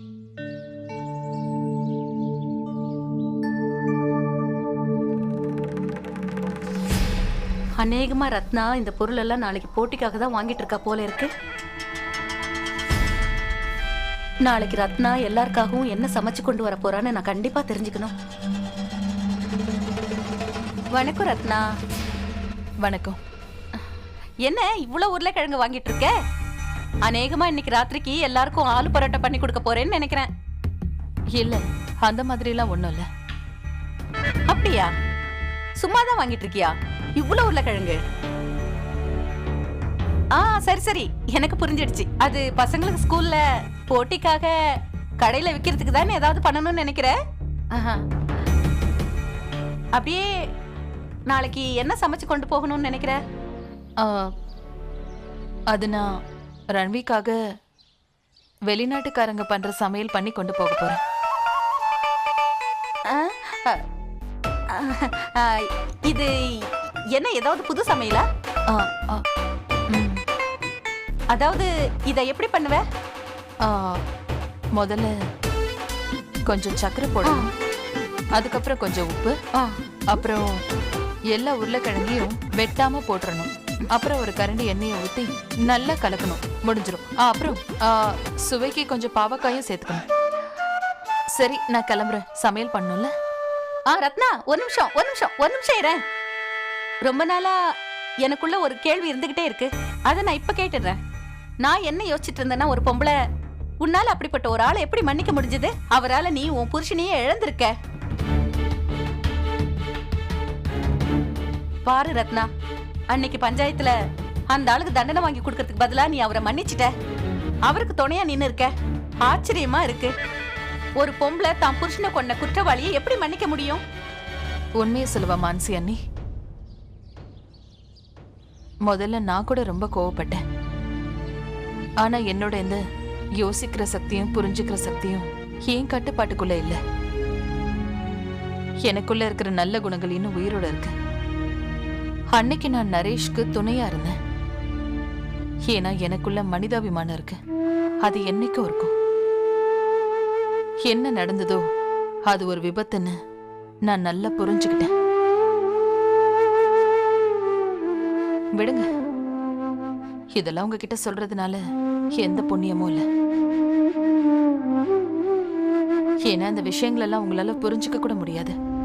அநேகமா ரத்னா இந்த பொருள் எல்லாம் நாளைக்கு போட்டிக்காக தான் வாங்கிட்டு இருக்கா போல இருக்கு. நாளைக்கு ரத்னா எல்லாருக்காகவும் என்ன சமைச்சு கொண்டு வர போறான்னு நான் கண்டிப்பா தெரிஞ்சுக்கணும். வணக்கம் ரத்னா. வணக்கம். என்ன இவ்வளவு உருளைக்கிழங்கு வாங்கிட்டு இருக்க? அநேகமா இன்னைக்கு ராத்திரிக்கு எல்லாருக்கும் ஆலு பரோட்டா பண்ணி கொடுக்க போறேன்னு நினைக்கிறேன். இல்ல அந்த மாதிரிலாம் ஒண்ணும் இல்ல. அப்படியா? சும்மா தான் வாங்கிட்டு இருக்கியா? இவ்வளவு உருளைக்கிழங்கு. ஆ சரி சரி. எனக்கு புரிஞ்சிடுச்சு. அது பசங்களுக்கு ஸ்கூல்ல போட்டிக்காக கடையில விக்கிறதுக்கு தானே ஏதாவது பண்ணணும்னு நினைக்கிற? ஆஹா. அப்படியே நாளைக்கு என்ன சமைச்சு கொண்டு போகணும்னு நினைக்கிற? ஆ, அது நான் ரன்விக்காக வெளிநாட்டுக்காரங்க பண்ற சமையல் பண்ணி கொண்டு போக போறேன். இது என்ன ஏதாவது புது சமையலா? அதாவது இதை எப்படி பண்ணுவ? ஆ, முதல்ல கொஞ்சம் சர்க்கரை போடணும். அதுக்கப்புறம் கொஞ்சம் உப்பு. ஆ, அப்புறம் எல்லா உருளைக்கிழங்கையும் வெட்டாம போட்டுறணும். அப்புறம் ஒரு கரண்டி எண்ணெயை ஊற்றி நல்லா கலக்கணும். முடிஞ்சிடும் ஆ, அப்புறம் சுவைக்கு கொஞ்சம் பாவக்காயும் சேர்த்துக்கணும். சரி நான் கிளம்புறேன். சமையல் பண்ணும்ல? ஆ ரத்னா ஒரு நிமிஷம் ஒரு நிமிஷம் ஒரு நிமிஷம் இரேன் ரொம்ப நாளா எனக்குள்ள ஒரு கேள்வி இருந்துகிட்டே இருக்கு. அதை நான் இப்ப கேட்டுடுறேன். நான் என்ன யோசிச்சுட்டு இருந்தேன்னா ஒரு பொம்பளை உன்னால அப்படிப்பட்ட ஒரு ஆளை எப்படி மன்னிக்க முடிஞ்சது? அவரால நீ உன் புருஷனையே இழந்திருக்க. பாரு ரத்னா அன்னைக்கு பஞ்சாயத்துல அந்த ஆளுக்கு தண்டனை வாங்கி கொடுக்கறதுக்கு பதிலா நீ அவரை மன்னிச்சிட்ட. அவருக்கு துணையா நின்னு இருக்க. ஆச்சரியமா இருக்கு. ஒரு பொம்பளை தான் புருஷனை கொண்ட குற்றவாளியை எப்படி மன்னிக்க முடியும்? உண்மையை சொல்லுவா மான்சி அண்ணி? முதல்ல நான் கூட ரொம்ப கோவப்பட்டேன். ஆனா என்னோட இந்த யோசிக்கிற சக்தியும் புரிஞ்சுக்கிற சக்தியும் ஏன் கட்டுப்பாட்டுக்குள்ள இல்ல. எனக்குள்ள இருக்கிற நல்ல குணங்கள் இன்னும் உயிரோட இருக்கு. அன்னைக்கு நான் நரேஷ்க்கு துணையா இருந்தேன். ஏன்னா எனக்குள்ள மனிதாபிமானம் இருக்கு. அது என்னைக்கும் இருக்கும். என்ன நடந்ததோ அது ஒரு விபத்துன்னு நான் நல்லா புரிஞ்சுக்கிட்டேன். விடுங்க. இதெல்லாம் உங்ககிட்ட சொல்றதுனால எந்த புண்ணியமும் இல்லை. ஏன்னா அந்த விஷயங்களெல்லாம் உங்களால புரிஞ்சுக்க கூட முடியாது.